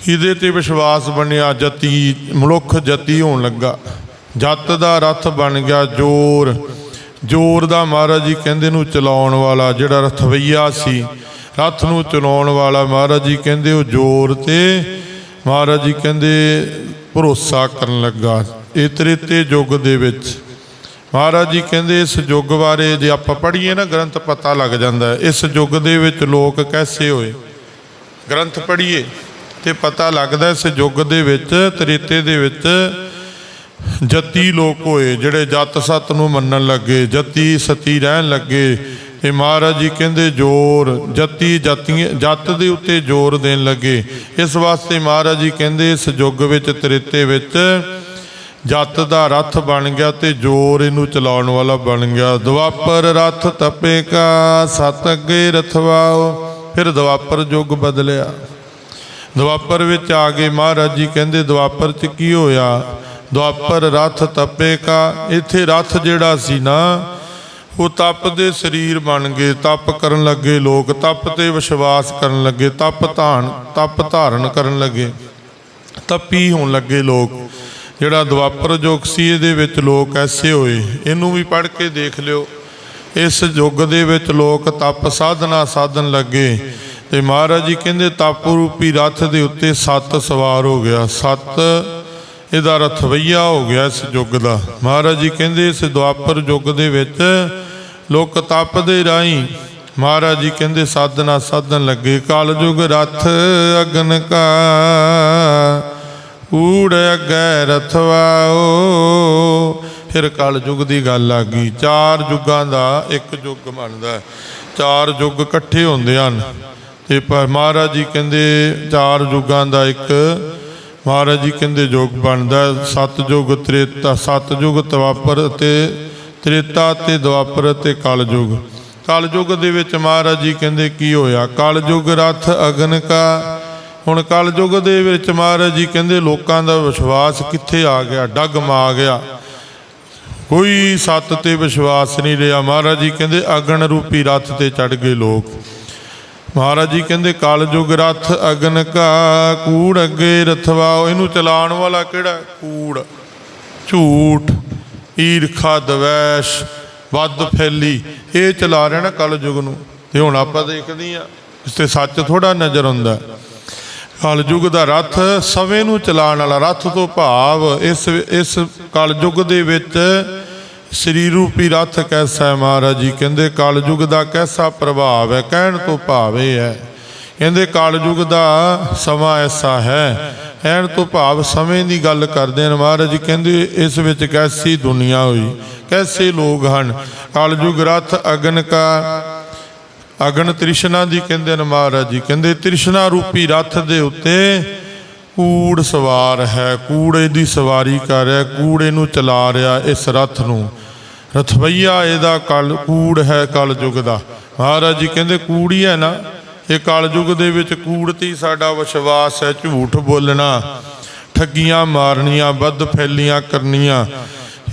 ਇਹਦੇ ਤੇ ਵਿਸ਼ਵਾਸ ਬਣਿਆ, ਜਤੀ, ਮਨੁੱਖ ਜਤੀ ਹੋਣ ਲੱਗਾ। ਜੱਤ ਦਾ ਰਥ ਬਣ ਗਿਆ ਜੋਰ। ਜੋਰ ਦਾ ਮਹਾਰਾਜ ਜੀ ਕਹਿੰਦੇ ਨੂੰ ਚਲਾਉਣ ਵਾਲਾ ਜਿਹੜਾ ਰਥਵਈਆ ਸੀ ਰਥ ਨੂੰ ਚਲਾਉਣ ਵਾਲਾ ਮਹਾਰਾਜ ਜੀ ਕਹਿੰਦੇ ਉਹ ਜੋਰ ਤੇ ਮਹਾਰਾਜ ਜੀ ਕਹਿੰਦੇ ਭਰੋਸਾ ਕਰਨ ਲੱਗਾ ਇਹ ਤ੍ਰੇਤੇ ਯੁੱਗ ਦੇ ਵਿੱਚ। ਮਹਾਰਾਜ ਜੀ ਕਹਿੰਦੇ ਇਸ ਯੁੱਗ ਬਾਰੇ ਜੇ ਆਪਾਂ ਪੜ੍ਹੀਏ ਨਾ ਗ੍ਰੰਥ ਪਤਾ ਲੱਗ ਜਾਂਦਾ ਇਸ ਯੁੱਗ ਦੇ ਵਿੱਚ ਲੋਕ ਕੈਸੇ ਹੋਏ? ਗ੍ਰੰਥ ਪੜ੍ਹੀਏ ਤੇ ਪਤਾ ਲੱਗਦਾ ਇਸ ਯੁੱਗ ਦੇ ਵਿੱਚ, ਤ੍ਰੇਤੇ ਦੇ ਵਿੱਚ ਜਤੀ ਲੋਕ ਹੋਏ, ਜਿਹੜੇ ਜਤ ਸਤ ਨੂੰ ਮੰਨਣ ਲੱਗੇ, ਜਤੀ ਸਤੀ ਰਹਿਣ ਲੱਗੇ। ਇਹ ਮਹਾਰਾਜ ਜੀ ਕਹਿੰਦੇ ਜੋਰ, ਜਤੀ ਜਤੀਆਂ, ਜਤ ਦੇ ਉੱਤੇ ਜ਼ੋਰ ਦੇਣ ਲੱਗੇ। ਇਸ ਵਾਸਤੇ ਮਹਾਰਾਜ ਜੀ ਕਹਿੰਦੇ, ਇਸ ਯੁੱਗ ਵਿੱਚ ਤ੍ਰੇਤੇ ਵਿੱਚ ਜਤ ਦਾ ਰੱਥ ਬਣ ਗਿਆ ਤੇ ਜੋਰ ਇਹਨੂੰ ਚਲਾਉਣ ਵਾਲਾ ਬਣ ਗਿਆ। ਦੁਆਪਰ ਰੱਥ ਤਪੇ ਕਾ ਸਤ ਅੱਗੇ ਰਥਵਾਓ। ਫਿਰ ਦੁਆਪਰ ਯੁੱਗ ਬਦਲਿਆ। ਦੁਆਪਰ ਵਿੱਚ ਆ ਗਏ ਮਹਾਰਾਜ ਜੀ ਕਹਿੰਦੇ ਦੁਆਪਰ ਚ ਕੀ ਹੋਇਆ? ਦੁਆਪਰ ਰੱਥ ਤਪੇ ਕਾ ਇੱਥੇ ਰੱਥ ਜਿਹੜਾ ਸੀ ਨਾ ਉਹ ਤਪ ਦੇ ਸਰੀਰ ਬਣ ਗਏ, ਤਪ ਕਰਨ ਲੱਗੇ ਲੋਕ, ਤਪ ਤੇ ਵਿਸ਼ਵਾਸ ਕਰਨ ਲੱਗੇ, ਤਪ ਧਾਰਨ ਤਪ ਧਾਰਨ ਕਰਨ ਲੱਗੇ। ਤਪੀ ਹੋਣ ਲੱਗੇ ਲੋਕ, ਜਿਹੜਾ ਦੁਆਪਰ ਯੁੱਗ ਸੀ ਇਹਦੇ ਵਿੱਚ ਲੋਕ ਐਸੇ ਹੋਏ। ਇਹਨੂੰ ਵੀ ਪੜ੍ਹ ਕੇ ਦੇਖ ਲਿਓ। ਇਸ ਯੁੱਗ ਦੇ ਵਿੱਚ ਲੋਕ ਤਪ ਸਾਧਨਾ ਸਾਧਨ ਲੱਗੇ। ਤੇ ਮਹਾਰਾਜ ਜੀ ਕਹਿੰਦੇ, ਤਪ ਰੂਪੀ ਰੱਥ ਦੇ ਉੱਤੇ ਸੱਤ ਸਵਾਰ ਹੋ ਗਿਆ। ਸੱਤ ਇਹਦਾ ਰਥਵਈਆ ਹੋ ਗਿਆ ਇਸ ਯੁੱਗ ਦਾ। ਮਹਾਰਾਜ ਜੀ ਕਹਿੰਦੇ ਇਸ ਦੁਆਪਰ ਯੁੱਗ ਦੇ ਵਿੱਚ ਲੋਕ ਤਪ ਦੇ ਰਾਹੀਂ ਮਹਾਰਾਜ ਜੀ ਕਹਿੰਦੇ ਸਾਧਨਾ ਸਾਧਨ ਲੱਗੇ। ਕਲ ਯੁਗ ਰਥ ਅਗਨ ਕਾ, ਊੜ ਅਗੈ ਰਥਵਾਓ ਫਿਰ ਕਲ ਯੁੱਗ ਦੀ ਗੱਲ ਆ ਗਈ। ਚਾਰ ਯੁੱਗਾਂ ਦਾ ਇੱਕ ਯੁੱਗ ਬਣਦਾ ਚਾਰ ਯੁੱਗ ਇਕੱਠੇ ਹੁੰਦੇ ਹਨ। ਤੇ ਮਹਾਰਾਜ ਜੀ ਕਹਿੰਦੇ ਚਾਰ ਯੁੱਗਾਂ ਦਾ ਇੱਕ ਮਹਾਰਾਜ ਜੀ ਕਹਿੰਦੇ ਯੁੱਗ ਬਣਦਾ ਹੈ। ਸੱਤ ਤ੍ਰੇਤਾ, ਸੱਤ ਯੁੱਗ ਤਵਾਪਰ ਤੇ ਤ੍ਰੇਤਾ ਤੇ ਦਵਾਪਰ ਤੇ ਕਲ ਯੁੱਗ ਕਲ ਯੁੱਗ ਦੇ ਵਿੱਚ ਮਹਾਰਾਜ ਜੀ ਕਹਿੰਦੇ ਕੀ ਹੋਇਆ? ਕਲ ਯੁੱਗ ਰਥ ਅਗਨ ਕਾ। ਹੁਣ ਕਲ ਯੁੱਗ ਦੇ ਵਿੱਚ ਮਹਾਰਾਜ ਜੀ ਕਹਿੰਦੇ ਲੋਕਾਂ ਦਾ ਵਿਸ਼ਵਾਸ ਕਿੱਥੇ ਆ ਗਿਆ? ਡੱਗ ਮਾ ਗਿਆ। ਕੋਈ ਸੱਤ ਤੇ ਵਿਸ਼ਵਾਸ ਨਹੀਂ ਰਿਹਾ। ਮਹਾਰਾਜ ਜੀ ਕਹਿੰਦੇ ਅਗਨ ਰੂਪੀ ਰਥ ਤੇ ਚੜ ਗਏ ਲੋਕ। ਮਹਾਰਾਜ ਜੀ ਕਹਿੰਦੇ, ਕਲ ਯੁਗ ਰਥ ਅਗਨ ਕਾ, ਕੂੜ ਅੱਗੇ ਰਥਵਾਓ ਇਹਨੂੰ ਚਲਾਉਣ ਵਾਲਾ ਕਿਹੜਾ? ਕੂੜ। ਝੂਠ। ਈਰਖਾ, ਦਵੈਸ਼, ਵੱਧ ਫੈਲੀ। ਇਹ ਚਲਾ ਰਿਹਾ ਨਾ ਕਲਯੁਗ ਨੂੰ। ਤੇ ਹੁਣ ਆਪਾਂ ਦੇਖਦੇ ਆ ਇਸ ਤੇ ਸੱਚ ਥੋੜਾ ਨਜ਼ਰ ਆਉਂਦਾ। ਕਲਯੁਗ ਦਾ ਰਥ ਸਵੇ ਨੂੰ ਚਲਾਉਣ ਵਾਲਾ, ਰਥ ਤੋਂ ਭਾਵ ਇਸ ਇਸ ਕਲਯੁਗ ਦੇ ਵਿੱਚ ਸ੍ਰੀ ਰੂਪੀ ਰਥ ਕੈਸਾ ਹੈ ਮਹਾਰਾਜ ਜੀ? ਕਹਿੰਦੇ ਕਲਯੁਗ ਦਾ ਕੈਸਾ ਪ੍ਰਭਾਵ ਹੈ? ਕਹਿਣ ਤੋਂ ਭਾਵ ਇਹ ਹੈ। ਕਹਿੰਦੇ ਕਲਯੁਗ ਦਾ ਸਮਾਂ ਐਸਾ ਹੈ। ਕਹਿਣ ਤੋਂ ਭਾਵ ਸਮੇਂ ਦੀ ਗੱਲ ਕਰਦੇ ਹਨ ਮਹਾਰਾਜ ਜੀ। ਕਹਿੰਦੇ, ਇਸ ਵਿੱਚ ਕੈਸੀ ਦੁਨੀਆ ਹੋਈ? ਕੈਸੇ ਲੋਕ ਹਨ? ਕਲ ਯੁਗ ਰਥ ਅਗਨ ਕਾ, ਅਗਨ ਤ੍ਰਿਸ਼ਨਾ ਦੀ ਕਹਿੰਦੇ ਨੇ ਮਹਾਰਾਜ ਜੀ। ਕਹਿੰਦੇ, ਤ੍ਰਿਸ਼ਨਾ ਰੂਪੀ ਰਥ ਦੇ ਉੱਤੇ ਕੂੜ ਸਵਾਰ ਹੈ, ਕੂੜੇ ਦੀ ਸਵਾਰੀ ਕਰ ਰਿਹਾ ਕੂੜੇ ਨੂੰ ਚਲਾ ਰਿਹਾ ਇਸ ਰਥ ਨੂੰ। ਰਥਵਈਆ ਇਹਦਾ ਕਲ, ਕੂੜ ਹੈ ਕਲ ਯੁਗ ਦਾ। ਮਹਾਰਾਜ ਜੀ ਕਹਿੰਦੇ ਕੂੜ ਹੀ ਹੈ ਨਾ, ਇਹ ਕਲ ਯੁਗ ਦੇ ਵਿੱਚ ਕੂੜ ਤੇ ਸਾਡਾ ਵਿਸ਼ਵਾਸ ਹੈ, ਝੂਠ ਬੋਲਣਾ। ਠੱਗੀਆਂ ਮਾਰਨੀਆਂ, ਵੱਧ ਫੈਲੀਆਂ ਕਰਨੀਆਂ।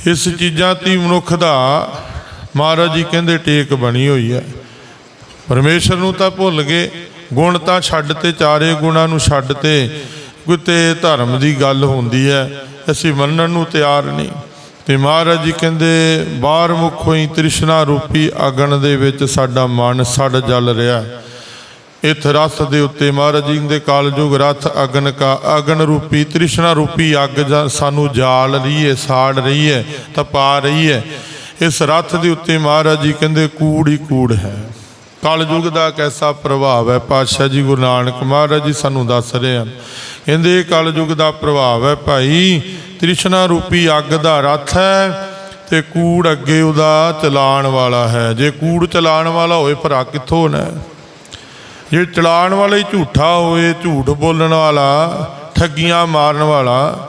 ਇਸ ਚੀਜ਼ਾਂ ਤੇ ਮਨੁੱਖ ਦਾ, ਮਹਾਰਾਜ ਜੀ ਕਹਿੰਦੇ ਟੇਕ ਬਣੀ ਹੋਈ ਹੈ। ਪਰਮੇਸ਼ਰ ਨੂੰ ਤਾਂ ਭੁੱਲ ਗਏ, ਗੁਣ ਤਾਂ ਛੱਡ ਤੇ, ਚਾਰੇ ਗੁਣਾਂ ਨੂੰ ਛੱਡ ਤੇ। ਕਿਤੇ ਧਰਮ ਦੀ ਗੱਲ ਹੁੰਦੀ ਹੈ, ਅਸੀਂ ਮੰਨਣ ਨੂੰ ਤਿਆਰ ਨਹੀਂ। ਤੇ ਮਹਾਰਾਜ ਜੀ ਕਹਿੰਦੇ, ਬਾਹਰ ਮੁਖ ਹੋਈ ਤ੍ਰਿਸ਼ਨਾ ਰੂਪੀ ਅਗਨ ਦੇ ਵਿੱਚ ਸਾਡਾ ਮਨ ਸੜ ਜਲ ਰਿਹਾ। ਇਸ ਰਥ ਦੇ ਉੱਤੇ ਮਹਾਰਾਜ ਜੀ ਦੇ ਕਾਲਯੁਗ ਰਥ ਅਗਨ ਕਾ ਅਗਨ ਰੂਪੀ, ਤ੍ਰਿਸ਼ਨਾ ਰੂਪੀ ਅੱਗ ਜਾਂ ਸਾਨੂੰ ਜਾਲ ਰਹੀ ਹੈ, ਸਾੜ ਰਹੀ ਹੈ, ਤਪਾ ਰਹੀ ਹੈ। ਇਸ ਰਥ ਦੇ ਉੱਤੇ ਮਹਾਰਾਜ ਜੀ ਕਹਿੰਦੇ, ਕੂੜ ਹੀ ਕੂੜ ਹੈ। ਕਲਯੁਗ ਦਾ ਕੈਸਾ ਪ੍ਰਭਾਵ ਹੈ, ਪਾਤਸ਼ਾਹ ਜੀ ਗੁਰੂ ਨਾਨਕ ਮਹਾਰਾਜ ਜੀ ਸਾਨੂੰ ਦੱਸ ਰਹੇ ਹਨ ਕਹਿੰਦੇ ਇਹ ਕਲਯੁਗ ਦਾ ਪ੍ਰਭਾਵ ਹੈ ਭਾਈ। ਤ੍ਰਿਸ਼ਨਾ ਰੂਪੀ ਅੱਗ ਦਾ ਰਥ ਹੈ ਤੇ ਕੂੜ ਅੱਗੇ ਉਹਦਾ ਚਲਾਣ ਵਾਲਾ ਹੈ। ਜੇ ਕੂੜ ਚਲਾਣ ਵਾਲਾ ਹੋਏ ਭਰਾ ਕਿੱਥੋਂ ਹੋਣਾ ਜੇ ਚਲਾਣ ਵਾਲਾ ਹੀ ਝੂਠਾ ਹੋਵੇ, ਝੂਠ ਬੋਲਣ ਵਾਲਾ, ਠੱਗੀਆਂ ਮਾਰਨ ਵਾਲਾ,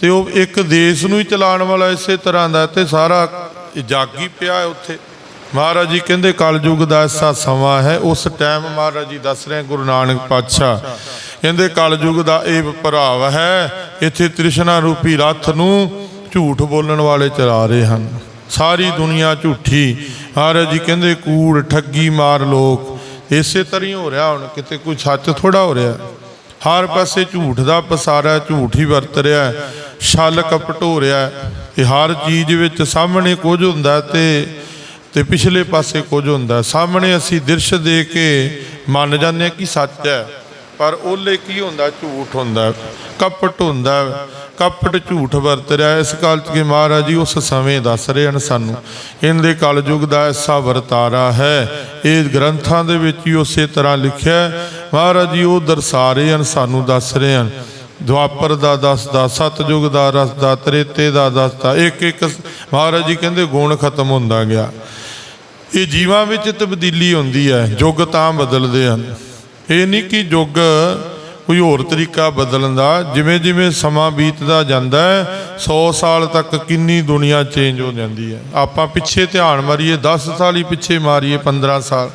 ਤੇ ਉਹ ਇੱਕ ਦੇਸ਼ ਨੂੰ ਹੀ ਚਲਾਣ ਵਾਲਾ ਇਸੇ ਤਰ੍ਹਾਂ ਦਾ ਤੇ ਸਾਰਾ ਜਾਗੀ ਪਿਆ ਹੈ ਉੱਥੇ। ਮਹਾਰਾਜ ਜੀ ਕਹਿੰਦੇ, ਕਲਯੁਗ ਦਾ ਐਸਾ ਸਮਾਂ ਹੈ। ਉਸ ਟਾਈਮ ਮਹਾਰਾਜ ਜੀ ਦੱਸ ਰਹੇ ਗੁਰੂ ਨਾਨਕ ਪਾਤਸ਼ਾਹ ਕਹਿੰਦੇ ਕਲਯੁਗ ਦਾ ਇਹ ਭਰਾਵ ਹੈ ਇੱਥੇ ਤ੍ਰਿਸ਼ਨਾ ਰੂਪੀ ਰੱਥ ਨੂੰ ਝੂਠ ਬੋਲਣ ਵਾਲੇ ਚਲਾ ਰਹੇ ਹਨ। ਸਾਰੀ ਦੁਨੀਆ ਝੂਠੀ। ਹਰ ਜੀ ਕਹਿੰਦੇ ਕੂੜ ਠੱਗੀ ਮਾਰ ਲੋਕ। ਇਸੇ ਤਰ੍ਹਾਂ ਹੀ ਹੋ ਰਿਹਾ ਹੁਣ ਕਿਤੇ ਕੋਈ ਸੱਚ ਥੋੜਾ ਹੋ ਰਿਹਾ। ਹਰ ਪਾਸੇ ਝੂਠ ਦਾ ਪਸਾਰਾ ਝੂਠ ਹੀ ਵਰਤ ਰਿਹਾ ਹੈ, ਛਲ ਕਪਟ ਹੋ ਰਿਹਾ ਹੈ। ਹਰ ਚੀਜ਼ ਵਿੱਚ ਸਾਹਮਣੇ ਕੁਝ ਹੁੰਦਾ ਹੈ ਤੇ ਤੇ ਪਿਛਲੇ ਪਾਸੇ ਕੁਝ ਹੁੰਦਾ ਸਾਹਮਣੇ ਅਸੀਂ ਦ੍ਰਿਸ਼ ਦੇ ਕੇ ਮੰਨ ਜਾਂਦੇ ਹਾਂ ਕਿ ਸੱਚ ਹੈ। ਪਰ ਉਹਲੇ ਕੀ ਹੁੰਦਾ? ਝੂਠ ਹੁੰਦਾ ਹੈ, ਕਪਟ ਹੁੰਦਾ ਹੈ। ਕਪਟ ਝੂਠ ਵਰਤ ਰਿਹਾ। ਇਸ ਕਾਲ ਚ ਕਿ ਮਹਾਰਾਜ ਜੀ ਉਸ ਸਮੇਂ ਦੱਸ ਰਹੇ ਹਨ ਸਾਨੂੰ ਇਹਦੇ ਕਲਯੁਗ ਦਾ ਐਸਾ ਵਰਤਾਰਾ ਹੈ। ਇਹ ਗ੍ਰੰਥਾਂ ਦੇ ਵਿੱਚ ਹੀ ਉਸੇ ਤਰ੍ਹਾਂ ਲਿਖਿਆ ਮਹਾਰਾਜ ਜੀ ਉਹ ਦਰਸਾ ਰਹੇ ਹਨ ਸਾਨੂੰ ਦੱਸ ਰਹੇ ਹਨ। ਦੁਆਪਰ ਦਾ ਦੱਸਦਾ ਸਤਜੁਗ ਦਾ ਰਸਦਾ ਤ੍ਰੇਤੇ ਦਾ ਦੱਸਦਾ ਇੱਕ ਇੱਕ ਮਹਾਰਾਜ ਜੀ ਕਹਿੰਦੇ ਗੁਣ ਖਤਮ ਹੁੰਦਾ ਗਿਆ। ਇਹ ਜੀਵਾਂ ਵਿੱਚ ਤਬਦੀਲੀ ਹੁੰਦੀ ਹੈ ਯੁੱਗ ਤਾਂ ਬਦਲਦੇ ਹਨ। ਇਹ ਨਹੀਂ ਕਿ ਯੁੱਗ ਕੋਈ ਹੋਰ ਤਰੀਕਾ ਬਦਲਣ ਦਾ, ਜਿਵੇਂ ਜਿਵੇਂ ਸਮਾਂ ਬੀਤਦਾ ਜਾਂਦਾ ਹੈ 100 ਸਾਲ ਤੱਕ ਕਿੰਨੀ ਦੁਨੀਆ ਚੇਂਜ ਹੋ ਜਾਂਦੀ ਹੈ। ਆਪਾਂ ਪਿੱਛੇ ਧਿਆਨ ਮਾਰੀਏ 10 ਸਾਲ ਹੀ ਪਿੱਛੇ ਮਾਰੀਏ 15 ਸਾਲ।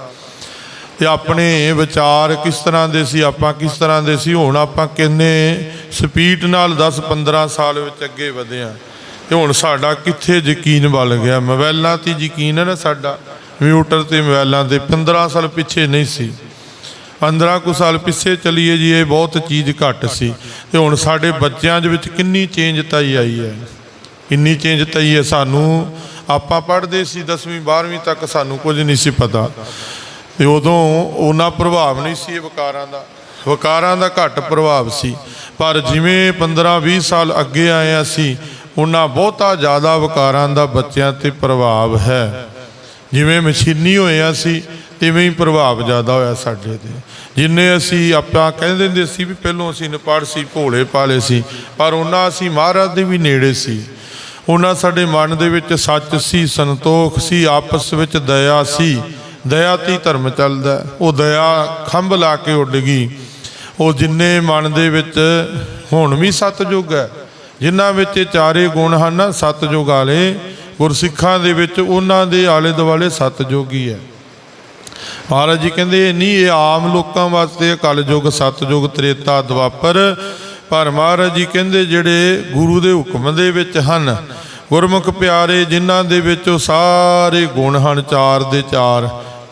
ਤੇ ਆਪਣੇ ਵਿਚਾਰ ਕਿਸ ਤਰ੍ਹਾਂ ਦੇ ਸੀ, ਆਪਾਂ ਕਿਸ ਤਰ੍ਹਾਂ ਦੇ ਸੀ, ਹੁਣ ਆਪਾਂ ਕਿੰਨੇ ਸਪੀਡ ਨਾਲ 10 15 ਸਾਲ ਵਿੱਚ ਅੱਗੇ ਵਧੇ ਆ ਤੇ ਹੁਣ ਸਾਡਾ ਕਿੱਥੇ ਯਕੀਨ ਬਲ ਗਿਆ? ਮੋਬਾਈਲਾਂ ਤੇ ਯਕੀਨ ਹੈ ਨਾ ਸਾਡਾ? ਕੰਪਿਊਟਰ ਤੇ ਮੋਬਾਈਲਾਂ ਤੇ 15 ਸਾਲ ਪਿੱਛੇ ਨਹੀਂ ਸੀ। 15 ਕੁ ਸਾਲ ਪਿੱਛੇ ਚਲੀਏ ਜੀ, ਇਹ ਬਹੁਤ ਚੀਜ਼ ਘੱਟ ਸੀ। ਤੇ ਹੁਣ ਸਾਡੇ ਬੱਚਿਆਂ ਦੇ ਵਿੱਚ ਕਿੰਨੀ ਚੇਂਜਤਾਈ ਆਈ ਹੈ। ਕਿੰਨੀ ਚੇਂਜਤਾਈ ਹੈ ਸਾਨੂੰ। ਆਪਾਂ ਪੜ੍ਹਦੇ ਸੀ 10ਵੀਂ 12ਵੀਂ ਤੱਕ ਸਾਨੂੰ ਕੁਝ ਨਹੀਂ ਸੀ ਪਤਾ। ਤੇ ਉਦੋਂ ਉਹਨਾਂ ਪ੍ਰਭਾਵ ਨਹੀਂ ਸੀ ਇਹ ਵਿਕਾਰਾਂ ਦਾ। ਵਿਕਾਰਾਂ ਦਾ ਘੱਟ ਪ੍ਰਭਾਵ ਸੀ। ਪਰ ਜਿਵੇਂ 15 20 ਸਾਲ ਅੱਗੇ ਆਏ ਅਸੀਂ, ਉਹਨਾਂ ਬਹੁਤਾ ਜ਼ਿਆਦਾ ਵਿਕਾਰਾਂ ਦਾ ਬੱਚਿਆਂ ਤੇ ਪ੍ਰਭਾਵ ਹੈ। ਜਿਵੇਂ ਮਸ਼ੀਨੀ ਹੋਇਆ ਸੀ ਤਿਵੇਂ ਹੀ ਪ੍ਰਭਾਵ ਜ਼ਿਆਦਾ ਹੋਇਆ ਸਾਡੇ ਤੇ। ਜਿੰਨੇ ਅਸੀਂ ਆਪਾਂ ਕਹਿੰਦੇ ਹੁੰਦੇ ਸੀ ਵੀ ਪਹਿਲੋਂ ਅਸੀਂ ਨਪੜ ਸੀ, ਭੋਲੇ ਪਾਲੇ ਸੀ, ਪਰ ਉਹਨਾਂ ਅਸੀਂ ਮਹਾਰਾਜ ਦੇ ਵੀ ਨੇੜੇ ਸੀ। ਉਹਨਾਂ ਸਾਡੇ ਮਨ ਦੇ ਵਿੱਚ ਸੱਚ ਸੀ, ਸੰਤੋਖ ਸੀ, ਆਪਸ ਵਿੱਚ ਦਇਆ ਸੀ। ਦਇਆ 'ਤੇ ਧਰਮ ਚੱਲਦਾ। ਉਹ ਦਇਆ ਖੰਭ ਲਾ ਕੇ ਉੱਡ ਗਈ। ਉਹ ਜਿੰਨੇ ਮਨ ਦੇ ਵਿੱਚ ਹੁਣ ਵੀ ਸਤਜੁਗ ਹੈ, ਜਿਨ੍ਹਾਂ ਵਿੱਚ ਚਾਰੇ ਗੁਣ ਹਨ ਨਾ ਸਤਜੁਗ ਵਾਲੇ, ਗੁਰਸਿੱਖਾਂ ਦੇ ਵਿੱਚ ਉਹਨਾਂ ਦੇ ਆਲੇ ਦੁਆਲੇ ਸਤਜੁਗ ਹੀ ਹੈ। ਮਹਾਰਾਜ ਜੀ ਕਹਿੰਦੇ ਨਹੀਂ ਇਹ ਆਮ ਲੋਕਾਂ ਵਾਸਤੇ ਹੈ, ਕਲਯੁਗ ਸਤਜੁਗ ਤ੍ਰੇਤਾ ਦਵਾਪਰ ਪਰ ਮਹਾਰਾਜ ਜੀ ਕਹਿੰਦੇ ਜਿਹੜੇ ਗੁਰੂ ਦੇ ਹੁਕਮ ਦੇ ਵਿੱਚ ਹਨ ਗੁਰਮੁਖ ਪਿਆਰੇ ਜਿਨ੍ਹਾਂ ਦੇ ਵਿੱਚ ਉਹ ਸਾਰੇ ਗੁਣ ਹਨ ਚਾਰ ਦੇ ਚਾਰ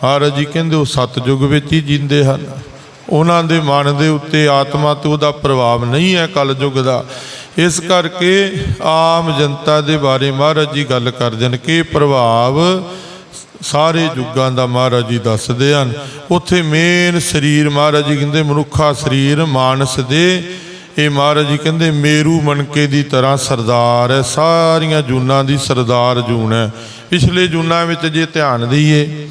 ਮਹਾਰਾਜ ਜੀ ਕਹਿੰਦੇ ਉਹ ਸਤਜੁਗ ਵਿੱਚ ਹੀ ਜਿੰਦੇ ਹਨ। ਉਹਨਾਂ ਦੇ ਮਨ ਦੇ ਉੱਤੇ ਆਤਮਾ ਤੇ ਉਹਦਾ ਪ੍ਰਭਾਵ ਨਹੀਂ ਹੈ ਕਲਯੁਗ ਦਾ। ਇਸ ਕਰਕੇ ਆਮ ਜਨਤਾ ਦੇ ਬਾਰੇ ਮਹਾਰਾਜ ਜੀ ਗੱਲ ਕਰਦੇ ਹਨ ਕਿ ਪ੍ਰਭਾਵ ਸਾਰੇ ਯੁੱਗਾਂ ਦਾ ਮਹਾਰਾਜ ਜੀ ਦੱਸਦੇ ਹਨ। ਉੱਥੇ ਮੇਨ ਸਰੀਰ ਮਹਾਰਾਜ ਜੀ ਕਹਿੰਦੇ, ਮਨੁੱਖਾ ਸਰੀਰ ਮਾਨਸ ਦੇ। ਇਹ ਮਹਾਰਾਜ ਜੀ ਕਹਿੰਦੇ, ਮੇਰੂ ਮਣਕੇ ਦੀ ਤਰ੍ਹਾਂ ਸਰਦਾਰ ਹੈ। ਸਾਰੀਆਂ ਜੂਨਾਂ ਦੀ ਸਰਦਾਰ ਜੂਨ ਹੈ। ਪਿਛਲੇ ਜੂਨਾਂ ਵਿੱਚ ਜੇ ਧਿਆਨ ਦਈਏ,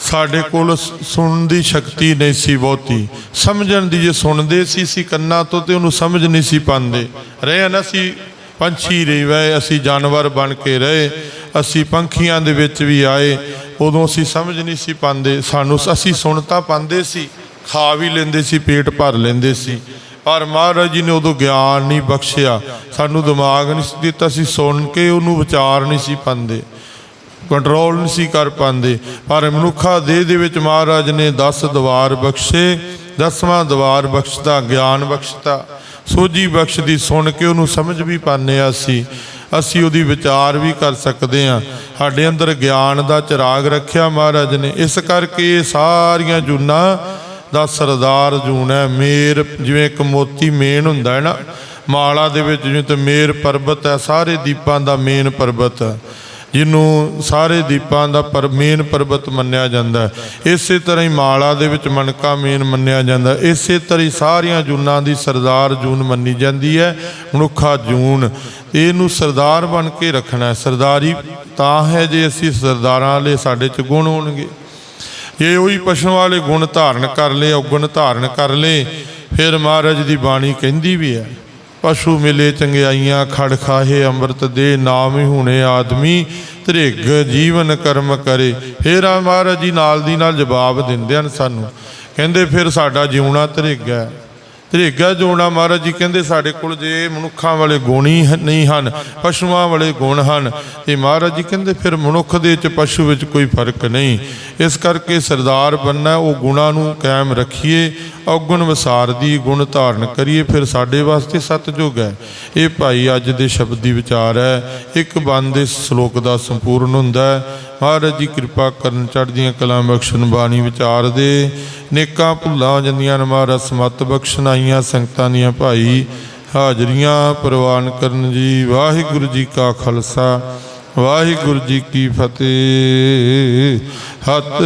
ਸਾਡੇ ਕੋਲ ਸੁਣਨ ਦੀ ਸ਼ਕਤੀ ਨਹੀਂ ਸੀ ਬਹੁਤੀ। ਸਮਝਣ ਦੀ ਜੇ ਸੁਣਦੇ ਸੀ ਸੀ ਕੰਨਾਂ ਤੋਂ ਤੇ ਉਹਨੂੰ ਸਮਝ ਨਹੀਂ ਸੀ ਪਾਉਂਦੇ। ਰਹੇ ਨਾ ਸੀ ਪੰਛੀ ਰਹੀ ਵੇ ਅਸੀਂ ਜਾਨਵਰ ਬਣ ਕੇ ਰਹੇ। ਅਸੀਂ ਪੰਖੀਆਂ ਦੇ ਵਿੱਚ ਵੀ ਆਏ। ਉਦੋਂ ਅਸੀਂ ਸਮਝ ਨਹੀਂ ਸੀ ਪਾਉਂਦੇ। ਸਾਨੂੰ, ਅਸੀਂ ਸੁਣ ਤਾਂ ਪਾਉਂਦੇ ਸੀ। ਖਾ ਵੀ ਲੈਂਦੇ ਸੀ, ਪੇਟ ਭਰ ਲੈਂਦੇ ਸੀ। ਪਰ ਮਹਾਰਾਜ ਜੀ ਨੇ ਉਦੋਂ ਗਿਆਨ ਨਹੀਂ ਬਖਸ਼ਿਆ। ਸਾਨੂੰ ਦਿਮਾਗ ਨਹੀਂ ਸੀ ਦਿੱਤਾ। ਸੀ ਸੁਣ ਕੇ ਉਹਨੂੰ ਵਿਚਾਰ ਨਹੀਂ ਸੀ ਪਾਉਂਦੇ। ਕੰਟਰੋਲ ਨਹੀਂ ਸੀ ਕਰ ਪਾਉਂਦੇ। ਪਰ ਮਨੁੱਖਾ ਦੇਹ ਦੇ ਵਿੱਚ ਮਹਾਰਾਜ ਨੇ 10 ਦਵਾਰ ਬਖਸ਼ੇ। ਦਸਵਾਂ ਦਵਾਰ ਬਖਸ਼ਦਾ ਗਿਆਨ ਬਖਸ਼ਤਾ। ਸੋਝੀ ਬਖਸ਼ ਦੀ ਸੁਣ ਕੇ ਉਹਨੂੰ ਸਮਝ ਵੀ ਪਾਉਂਦੇ ਹਾਂ ਅਸੀਂ। ਅਸੀਂ ਉਹਦੀ ਵਿਚਾਰ ਵੀ ਕਰ ਸਕਦੇ ਹਾਂ। ਸਾਡੇ ਅੰਦਰ ਗਿਆਨ ਦਾ ਚਿਰਾਗ ਰੱਖਿਆ ਮਹਾਰਾਜ ਨੇ। ਇਸ ਕਰਕੇ ਇਹ ਸਾਰੀਆਂ ਜੂਨਾਂ ਦਾ ਸਰਦਾਰ ਜੂਨ ਹੈ। ਮੇਰ ਜਿਵੇਂ ਇੱਕ ਮੋਤੀ ਮੇਨ ਹੁੰਦਾ ਹੈ ਨਾ, ਮਾਲਾ ਦੇ ਵਿੱਚ ਜਿਵੇਂ ਤੇ ਮੇਰ ਪਰਬਤ ਹੈ, ਸਾਰੇ ਦੀਪਾਂ ਦਾ ਮੇਨ ਪਰਬਤ ਹੈ। ਜਿਹਨੂੰ ਸਾਰੇ ਦੀਪਾਂ ਦਾ ਪਰ ਮੇਨ ਪਰਬਤ ਮੰਨਿਆ ਜਾਂਦਾ ਇਸੇ ਤਰ੍ਹਾਂ ਹੀ ਮਾਲਾ ਦੇ ਵਿੱਚ ਮਣਕਾ ਮੇਨ ਮੰਨਿਆ ਜਾਂਦਾ ਇਸੇ ਤਰ੍ਹਾਂ ਹੀ ਸਾਰੀਆਂ ਜੂਨਾਂ ਦੀ ਸਰਦਾਰ ਜੂਨ ਮੰਨੀ ਜਾਂਦੀ ਹੈ। ਮਨੁੱਖਾ ਜੂਨ, ਇਹਨੂੰ ਸਰਦਾਰ ਬਣ ਕੇ ਰੱਖਣਾ ਸਰਦਾਰੀ ਤਾਂ ਹੈ ਜੇ ਅਸੀਂ ਸਰਦਾਰਾਂ ਵਾਲੇ ਸਾਡੇ ਚ ਗੁਣ ਹੋਣਗੇ। ਜੇ ਉਹੀ ਪਸ਼ੂ ਵਾਲੇ ਗੁਣ ਧਾਰਨ ਕਰ ਲਏ, ਔਗਣ ਧਾਰਨ ਕਰ ਲਏ, ਫਿਰ ਮਹਾਰਾਜ ਦੀ ਬਾਣੀ ਕਹਿੰਦੀ ਵੀ ਹੈ। ਪਸ਼ੂ ਮਿਲੇ ਚੰਗਿਆਈਆਂ, ਖੜ ਖਾਹੇ, ਅੰਮ੍ਰਿਤ ਦੇ ਨਾਮ ਹੀ ਹੁਣੇ ਆਦਮੀ ਧ੍ਰਿਗ ਜੀਵਨ ਕਰਮ ਕਰੇ। ਫਿਰ ਆ ਮਹਾਰਾਜ ਜੀ ਨਾਲ ਦੀ ਨਾਲ ਜਵਾਬ ਦਿੰਦੇ ਹਨ ਸਾਨੂੰ। ਕਹਿੰਦੇ, ਫਿਰ ਸਾਡਾ ਜਿਉਣਾ ਧ੍ਰਿਗ ਹੈ। ਧ੍ਰਿਗਾ ਜੋਣਾ ਮਹਾਰਾਜ ਜੀ ਕਹਿੰਦੇ ਸਾਡੇ ਕੋਲ ਜੇ ਮਨੁੱਖਾਂ ਵਾਲੇ ਗੁਣ ਹੀ ਨਹੀਂ ਹਨ, ਪਸ਼ੂਆਂ ਵਾਲੇ ਗੁਣ ਹਨ, ਤੇ ਮਹਾਰਾਜ ਜੀ ਕਹਿੰਦੇ ਫਿਰ ਮਨੁੱਖ ਦੇ ਵਿੱਚ ਪਸ਼ੂ ਵਿੱਚ ਕੋਈ ਫ਼ਰਕ ਨਹੀਂ। ਇਸ ਕਰਕੇ ਸਰਦਾਰ ਬੰਨਾ, ਉਹ ਗੁਣਾਂ ਨੂੰ ਕਾਇਮ ਰੱਖੀਏ, ਔਗੁਣ ਵਿਸਾਰ ਦੀ ਗੁਣ ਧਾਰਨ ਕਰੀਏ, ਫਿਰ ਸਾਡੇ ਵਾਸਤੇ ਸਤਜੁਗ ਹੈ। ਇਹ ਭਾਈ ਅੱਜ ਦੇ ਸ਼ਬਦ ਦੀ ਵਿਚਾਰ ਹੈ, ਇੱਕ ਬੰਦ ਦੇ ਸ਼ਲੋਕ ਦਾ ਸੰਪੂਰਨ ਹੁੰਦਾ ਹੈ। ਮਹਾਰਾਜ ਜੀ, ਕਿਰਪਾ ਕਰਨ ਚੜ੍ਹਦੀਆਂ ਕਲਾਂ ਬਖਸ਼ਣ, ਬਾਣੀ ਵਿਚਾਰ ਦੇ। ਨੇਕਾਂ ਭੁੱਲਾਂ ਹੋ ਜਾਂਦੀਆਂ ਨੇ ਮਹਾਰਾਜ, ਸਮਤ ਬਖਸ਼ਣ ਆਈਆਂ ਸੰਗਤਾਂ ਦੀਆਂ ਭਾਈ। ਹਾਜ਼ਰੀਆਂ ਪ੍ਰਵਾਨ ਕਰਨ ਜੀ, ਵਾਹਿਗੁਰੂ ਜੀ ਕਾ ਖਾਲਸਾ, ਵਾਹਿਗੁਰੂ ਜੀ ਕੀ ਫਤਿਹ। ਹਤ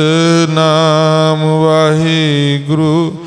ਨਾਮ ਵਾਹਿਗੁਰੂ।